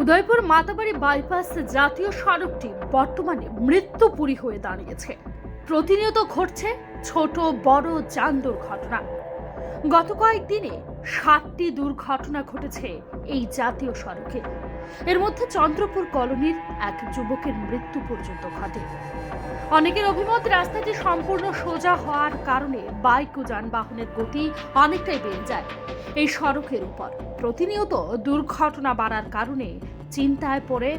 Udaipur Matabari bypass জাতীয় সড়কটি বর্তমানে মৃত্যুপুরী হয়ে দাঁড়িয়েছে। প্রতিনিয়ত ঘটছে ছোট বড় যান দুর্ঘটনা গত কয়েকদিনে ষাটটি দুর্ঘটনা ঘটেছে এই জাতীয় সড়কে। এর মধ্যে চন্দ্রপুর কলোনির এক যুবকের মৃত্যু পর্যন্ত ঘটে। অনেকের অভিমত, রাস্তাটি সম্পূর্ণ সোজা হওয়ার কারণে বাইক ও যানবাহনের গতি অনেকটাই বেড়ে যায় এই সড়কের উপর। প্রতিনিয়ত দুর্ঘটনা বাড়ার কারণে চিন্তায় পড়ে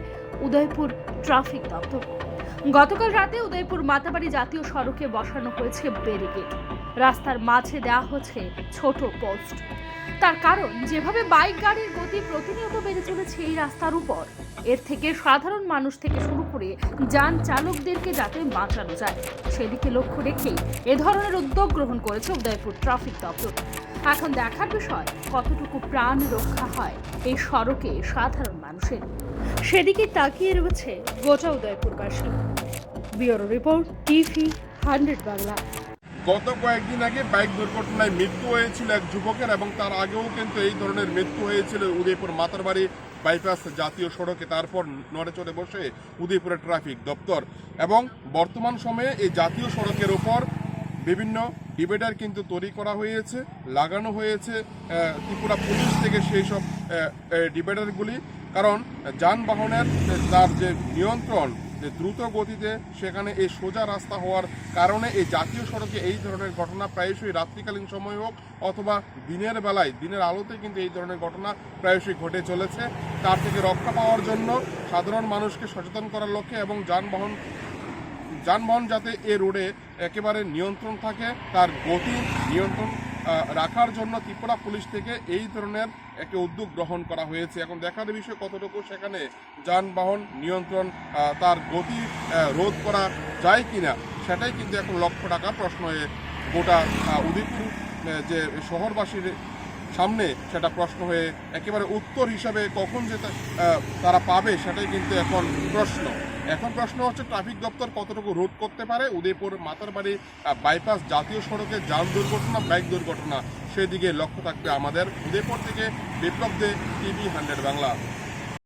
উদয়পুর ট্রাফিক দপ্তর। গতকাল রাতে উদয়পুর মাতাবাড়ি জাতীয় সড়কে বসানো হয়েছে ব্যারিকেড। রাস্তার মাঝে দেওয়া হচ্ছে ছোট পোস্ট। তার কারণ, যেভাবে বাইক, গাড়ির গতি প্রতিনিয়ত বেড়ে চলেছে এই রাস্তার উপর, এর থেকে সাধারণ মানুষ থেকে শুরু করে যান চালকদেরকে যাতে বাঁচানো যায়। সেদিকে লক্ষ্য রেখেই এ ধরনের উদ্যোগ গ্রহণ করেছে উদয়পুর ট্রাফিক দপ্তর। এখন দেখার বিষয়, কতটুকু প্রাণ রক্ষা হয় এই সড়কে সাধারণ মানুষের। সেদিকে তাকিয়ে রয়েছে গোটা উদয়পুরবাসী। Bureau report TV hundred Bangla. গত কয়েকদিন আগে বাইক দুর্ঘটনায় মৃত্যু হয়েছিল এক যুবকের এবং তার আগেও কিন্তু এই ধরনের মৃত্যু হয়েছিল উদয়পুর মাতারবাড়ি বাইপাস জাতীয় সড়কে, তারপর নড়ে চড়ে বসে উদয়পুরের ট্রাফিক দপ্তর। এবং বর্তমান সময়ে এই জাতীয় সড়কের ওপর বিভিন্ন ডিবেটার কিন্তু তৈরি করা হয়েছে, লাগানো হয়েছে ত্রিপুরা পুলিশ থেকে সেই সব ডিবেটারগুলি কারণ যানবাহনের তার যে নিয়ন্ত্রণ যে দ্রুত গতিতে সেখানে এই সোজা রাস্তা হওয়ার কারণে এই জাতীয় সড়কে এই ধরনের ঘটনা প্রায়শই রাত্রিকালীন সময় হোক অথবা দিনের বেলায়, দিনের আলোতে কিন্তু এই ধরনের ঘটনা প্রায়শই ঘটে চলেছে। তার থেকে রক্ষা পাওয়ার জন্য সাধারণ মানুষকে সচেতন করার লক্ষ্যে এবং যানবাহন যানবাহন যাতে এ রোডে একেবারে নিয়ন্ত্রণ থাকে, তার গতি নিয়ন্ত্রণ রাখার জন্য ত্রিপুরা পুলিশ থেকে এই ধরনের একটি উদ্যোগ গ্রহণ করা হয়েছে। এখন দেখার বিষয় কতটুকু সেখানে যানবাহন নিয়ন্ত্রণ তার গতি রোধ করা যায় কিনা সেটাই কিন্তু এখন লক্ষ টাকা প্রশ্ন হয়ে গোটা আহ, উদয়পুর যে শহরবাসীর সামনে সেটা প্রশ্ন হয়ে একেবারে উত্তর হিসাবে কখন যে তারা পাবে সেটাই কিন্তু এখন প্রশ্ন। এখন প্রশ্ন হচ্ছে, ট্রাফিক দপ্তর কতটুকু রোড করতে পারে? উদয়পুর, মাতারবাড়ি বাইপাস জাতীয় সড়কে যান দুর্ঘটনা, বাইক দুর্ঘটনা, সেদিকে লক্ষ্য থাকবে আমাদের। উদয়পুর থেকে বিপ্লব দে টিভি হান্ড্রেড বাংলা।